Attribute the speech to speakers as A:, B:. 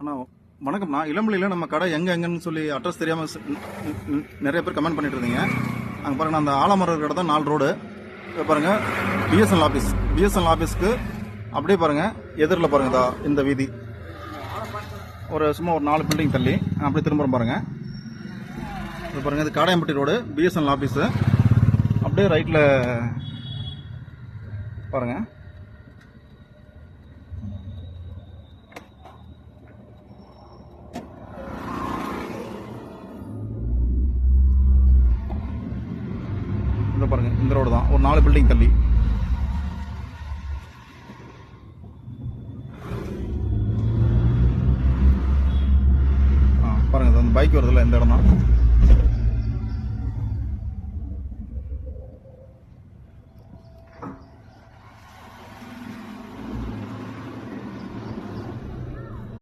A: அண்ணா வணக்கம்ண்ணா இளம்பிள்ளையில் நம்ம கடை எங்கே எங்கன்னு சொல்லி அட்ரஸ் தெரியாமல் நிறைய பேர் கமெண்ட் பண்ணிட்டு இருந்தீங்க. அங்கே பாருங்க அந்த ஆலமரம் கடை தான் நாலு ரோடு இப்போ பாருங்க பிஎஸ்என்எல் ஆஃபீஸ் பிஎஸ்என்எல் ஆஃபீஸ்க்கு அப்படியே பாருங்க எதிரில் பாருங்க இதா இந்த வீதி. ஒரு சும்மா ஒரு நாலு பில்டிங் தள்ளி அப்படியே திரும்ப பாருங்க. இது பாருங்க இது காடையம்பட்டி ரோடு பிஎஸ்என்எல் ஆஃபீஸு அப்படியே ரைட்டில் பாருங்கள் இந்த பாருங்க இந்த ரோடு தான். ஒரு நாலு பில்டிங் தள்ளி. ஆ பாருங்க அந்த பைக் வருதுல்ல இந்த இடம் தான்